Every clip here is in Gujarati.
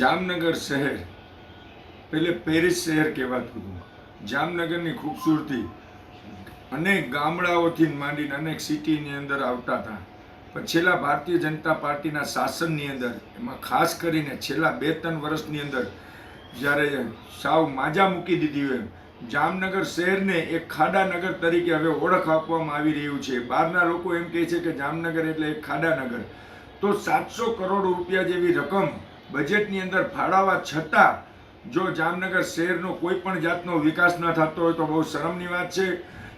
જામનગર શહેર પહેલે પેરિસ શહેર કહેવાતું હતું. જામનગરની ખૂબસૂરતી અનેક ગામડાઓથી માંડીને અનેક સિટીની અંદર આવતા હતા. પણ છેલ્લા ભારતીય જનતા પાર્ટીના શાસનની અંદર, એમાં ખાસ કરીને છેલ્લા બે ત્રણ વર્ષની અંદર, જ્યારે સાવ માજા મૂકી દીધી હોય જામનગર શહેરને એક ખાડાનગર તરીકે હવે ઓળખ આપવામાં આવી રહ્યું છે. બહારના લોકો એમ કહે છે કે જામનગર એટલે એક ખાડાનગર તો સાતસો કરોડ રૂપિયા જેવી રકમ બજેટની અંદર ફાળવવા છતાં જો જામનગર શહેરનો કોઈ પણ જાતનો વિકાસ ન થતો હોય તો બહુ શરમની વાત છે.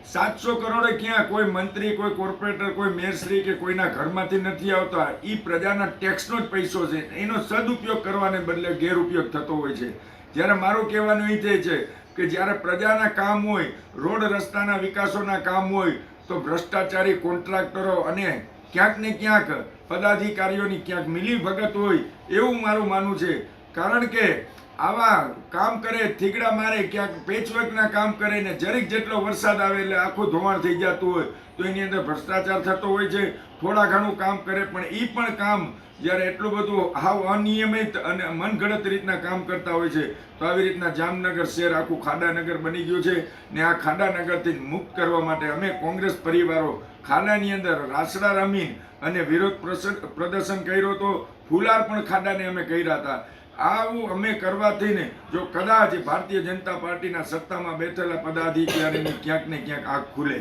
સાતસો કરોડે ક્યાં કોઈ મંત્રી, કોઈ કોર્પોરેટર, કોઈ મેયરશ્રી કે કોઈના ઘરમાંથી નથી આવતા. એ પ્રજાના ટેક્સનો જ પૈસો છે. એનો સદુપયોગ કરવાને બદલે ગેરઉપયોગ થતો હોય છે. જ્યારે મારું કહેવાનું એ થાય છે કે જ્યારે પ્રજાના કામ હોય, રોડ રસ્તાના વિકાસોના કામ હોય, તો ભ્રષ્ટાચારી કોન્ટ્રાક્ટરો અને ક્યાંક ને ક્યાંક પદાધિકારીઓની ક્યાંક મિલી ભગત હોય એવું મારું માનવું છે. કારણ કે આવા કામ કરે, થીગડા મારે, ક્યાંક પેચવર્કના કામ કરે ને જરીક જેટલો વરસાદ આવે એટલે આખું ધોવાણ થઈ જતું હોય, તો એની અંદર ભ્રષ્ટાચાર થતો હોય છે, થોડા ઘણું કામ કરે, પણ એ પણ કામ જ્યારે એટલું બધું હાવ અનિયમિત અને મનગણત રીતના કામ કરતા હોય છે, તો આવી રીતના જામનગર શહેર, આખું ખાડાનગર બની ગયું છે ને આ ખાડાનગરથી મુક્ત કરવા માટે અમે કોંગ્રેસ પરિવારો ખાડાની અંદર રાસડા રમીન અને વિરોધ પ્રદર્શન કર્યો હતો ફુલાર પણ ખાડાને અમે કર્યા હતા. આવું અમે કરવાથી ને જો કદાચ ભારતીય જનતા પાર્ટીના સત્તામાં બેઠેલા પદાધિકારીની ક્યાંક ને ક્યાંક આગ ખુલે.